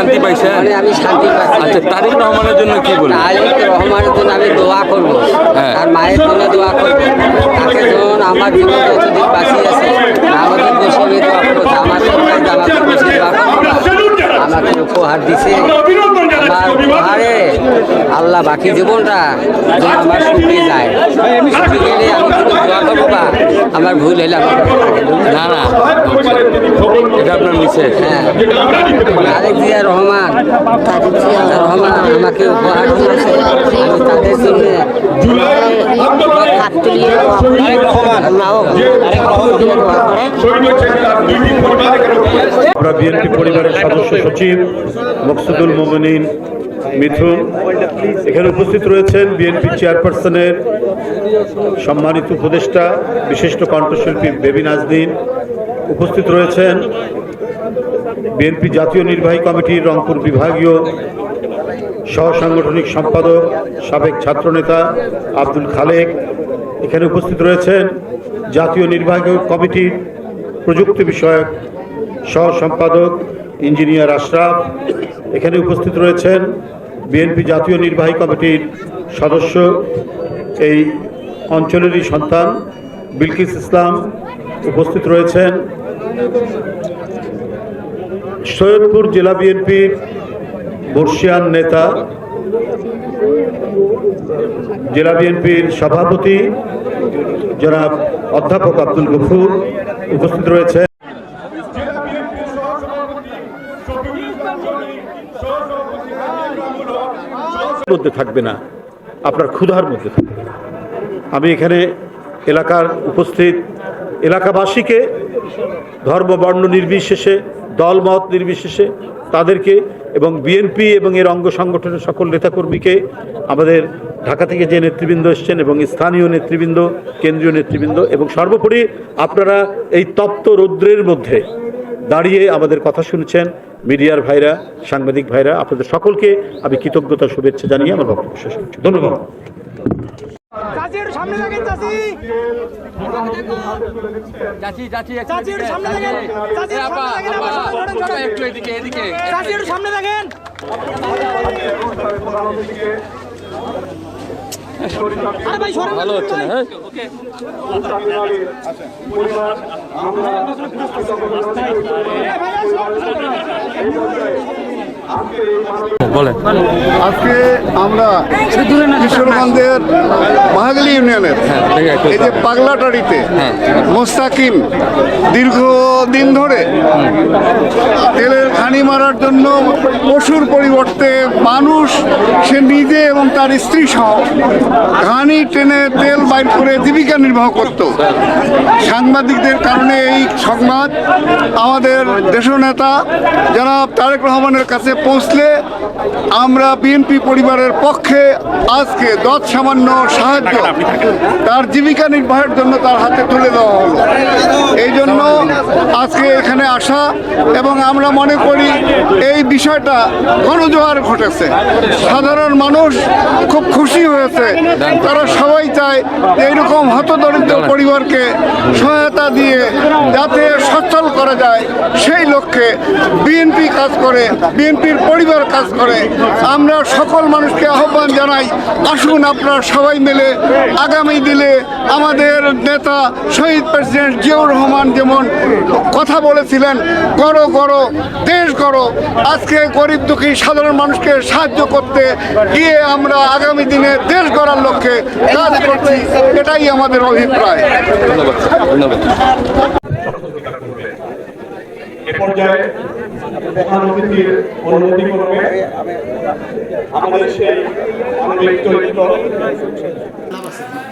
শান্তি পাইছেন? মানে আমি শান্তি পাচ্ছি আচ্ছা তারিক রহমানের জন্য কি বলব তারিক রহমানের জন্য আমি দোয়া করব। হ্যাঁ। আর মায়ের জন্য দোয়া করব। তাকে যখন আমার জীবন যতদিন বাঁচি আছে আমাদের বসে দোয়া করব। আমার সরকার আমাকে বসে দোয়া করব। আমাকে উপহার দিছে। আমার আল্লাহ বাকি জীবনটা আমার শুকিয়ে যায় শুকিয়ে গেলে আমি দোয়া করব বা? আমার ভুল হলে আমাকে না না এটা আপনার মিসেস। হ্যাঁ। আরেক জিয়া রহমান রহমান আমাকে উপহার দিয়েছে। আমি তাদের জন্য হাত তুলিয়ে মাও আমরা বিএনপি পরিবারের সদস্য সচিব মকসুদুল মোমিনিন মিথুন। এখানে উপস্থিত রয়েছেন বিএনপি চেয়ারপারসনের সম্মানিত উপদেষ্টা, বিশিষ্ট কণ্ঠশিল্পী বেবি নাজদিন উপস্থিত রয়েছেন বিএনপি জাতীয় নির্বাহী কমিটির রংপুর বিভাগীয় সহ সাংগঠনিক সম্পাদক, সাবেক ছাত্রনেতা আব্দুল খালেক। এখানে উপস্থিত রয়েছেন জাতীয় নির্বাহী কমিটির প্রযুক্তি বিষয়ক সহ সম্পাদক ইঞ্জিনিয়ার আশরাফ এখানে উপস্থিত রয়েছেন বিএনপি জাতীয় নির্বাহী কমিটির সদস্য, এই অঞ্চলেরই সন্তান বিলকিস ইসলাম উপস্থিত রয়েছেন। সৈয়দপুর জেলা বিএনপির বর্ষিয়ান নেতা, জেলা বিএনপির সভাপতি জনাব অধ্যাপক আব্দুল গফুর উপস্থিত রয়েছে মধ্যে থাকবে না, আপনার ক্ষুধার মধ্যে থাকবে আমি এখানে এলাকার উপস্থিত এলাকাবাসীকে ধর্ম বর্ণ নির্বিশেষে, দলমত নির্বিশেষে তাদেরকে এবং বিএনপি এবং এর অঙ্গ সংগঠনের সকল নেতাকর্মীকে আমাদের ঢাকা থেকে যে নেতৃবৃন্দ এসছেন এবং স্থানীয় নেতৃবৃন্দ, কেন্দ্রীয় নেতৃবৃন্দ এবং সর্বোপরি আপনারা এই তপ্ত রৌদ্রের মধ্যে দাঁড়িয়ে আমাদের কথা শুনছেন। মিডিয়ার ভাইরা সাংবাদিক ভাইরা আপনাদের সকলকে আমি কৃতজ্ঞতা শুভেচ্ছা জানিয়ে আমার বক্তব্য শেষ করছি। ধন্যবাদ। সামনে থাকেন চাচি। চাচি চাচি চাচি। সামনে থাকেন চাচি সামনে থাকেন আমার সামনে ধরেন, ধরেন। একটু এদিকে এদিকে। চাচি সামনে থাকেন আরে ভাই সরেন ভালো হচ্ছে না হ্যাঁ? বলেন। আজকে আমরা কিশোরগঞ্জের মহাগালী ইউনিয়নের হ্যাঁ, এই যে পাগলাটারিতে হ্যাঁ। মোস্তাকিম দীর্ঘদিন ধরে তেলের খানি মারার জন্য পশুর পরিবর্তে মানুষ সে নিজে এবং তার স্ত্রী সহ ঘানি টেনে তেল বাইর করে জীবিকা নির্বাহ করত। সাংবাদিকদের কারণে এই সংবাদ আমাদের দেশনেতা জনাব তারেক রহমানের কাছে পৌঁছলে আমরা বিএনপি পরিবারের পক্ষে আজকে দশ সামান্য সাহায্য তার জীবিকা নির্বাহের জন্য তার হাতে তুলে দেওয়া হলো। এই জন্য আজকে এখানে আসা এবং আমরা মনে করি এই বিষয়টা গণজোয়ার ঘটেছে। সাধারণ মানুষ খুব খুশি হয়েছে। তারা সবাই চায় এইরকম হতদরিদ্র পরিবারকে সহায়তা দিয়ে যাতে সচ্ছল করা যায়, সেই লক্ষ্যে বিএনপি কাজ করে বিএনপির পরিবার কাজ করে। আমরা সকল মানুষকে আহ্বান জানাই, আসুন আপনারা সবাই মিলে আগামী দিনে আমাদের নেতা শহীদ প্রেসিডেন্ট জিয়াউর রহমান যেমন কথা বলেছিলেন করো করো দেশ করো আজকে গরিব দুঃখী সাধারণ মানুষকে সাহায্য করতে গিয়ে আমরা আগামী দিনে দেশ গড়ার লক্ষ্যে কাজ করছি, এটাই আমাদের অভিপ্রায়। ধন্যবাদ অনুমতি আমাদের সেই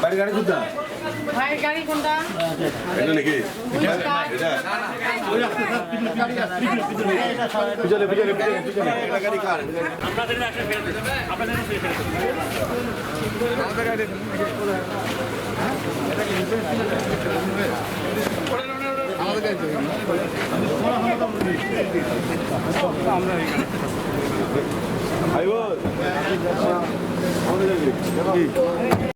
বাইরে গাড়ি কোনটা ভাইয়ের গাড়ি কোনটা এটা নাকি পিছনে পিছনে পিছনে গাড়ি কার আপনাদের আপনাদের আমাদের গাড়ি আমাদের গাড়ি আমরা আইব できたね。